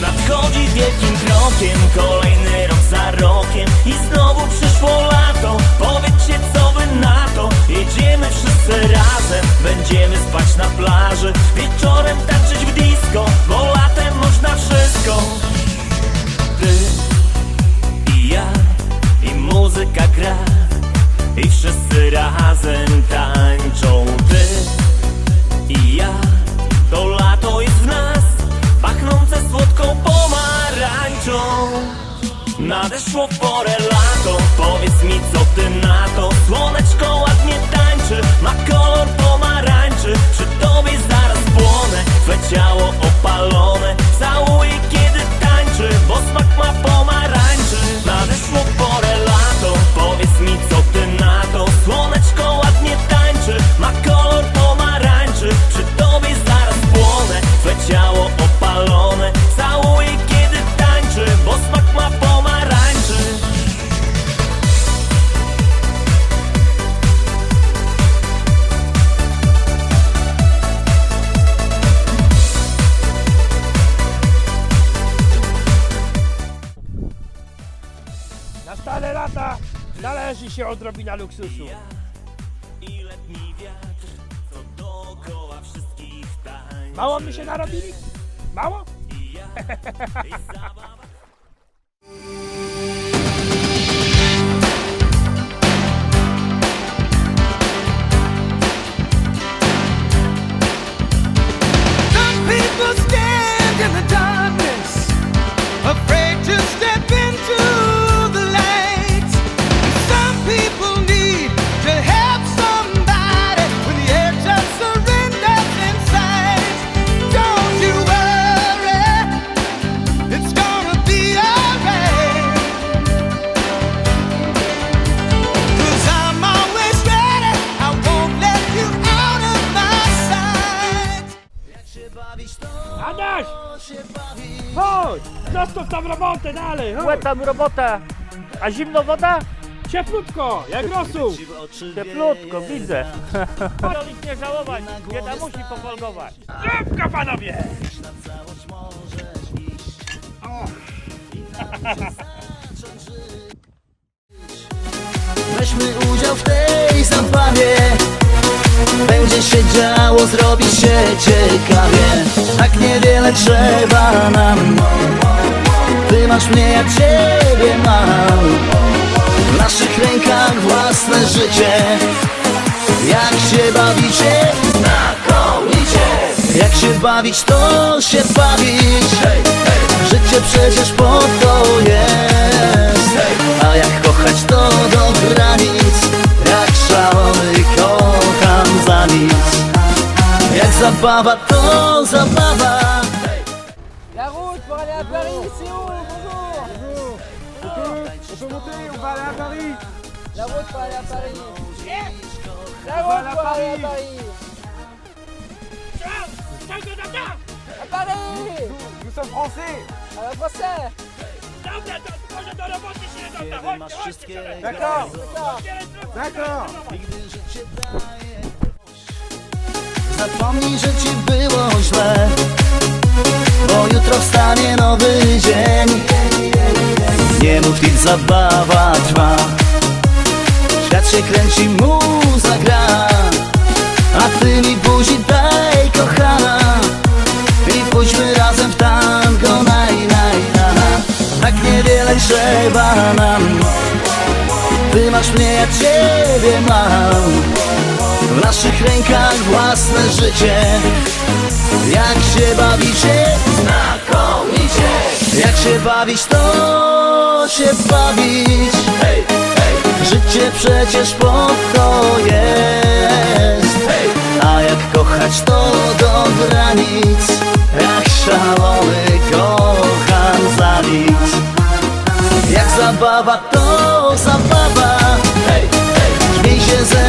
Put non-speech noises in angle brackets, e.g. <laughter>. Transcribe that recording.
Nadchodzi wielkim krokiem, kolejny rok za rokiem I znowu Nadeszło porę lato. Powiedz mi co ty na to? Słoneczko ładnie tańczy Ma kolor pomarańczy. Przy tobie należy się odrobina luksusu. I letni wiatr Co dookoła wszystkich tańczy Mało my się narobili? Mało? I ja people stand Adaś! Chodź! Zostaw tam robotę dalej! Chodź. Łeb tam robota. A zimno woda? Cieplutko, jak rosół! Cieplutko, widzę. <laughs> Królik nie żałować, bieda musi pofolgować. Szybko panowie! Weźmy <laughs> działo, zrobi się ciekawie. Tak niewiele trzeba nam. Ty masz mnie, ja ciebie mam. W naszych rękach własne życie. Jak się bawicie? Znakomicie Jak się bawić, to się bawić. Życie przecież po to jest. A jak kochać to do granic La route pour aller à Paris, c'est où? Bonjour On peut monter, on va aller à Paris! La route pour aller à Paris La route pour aller à Paris À Paris Nous sommes français! À la français! D'accord D'accord! Zapomnij, że ci było źle. Bo jutro wstanie nowy dzień. Nie mów nic, zabawa trwa. Świat się kręci, muza gra. A ty mi buzi daj, kochana. I pójdźmy razem w tango, naj, naj, na, Tak niewiele trzeba nam. Ty masz mnie, ja ciebie mam w naszych rękach własne życie. Jak się bawicie? Znakomicie. Jak się bawić, to się bawić. Życie przecież po to jest. A jak kochać, to do granic Jak szalony kocham za nic. Jak zabawa, to zabawa. Hej, się ze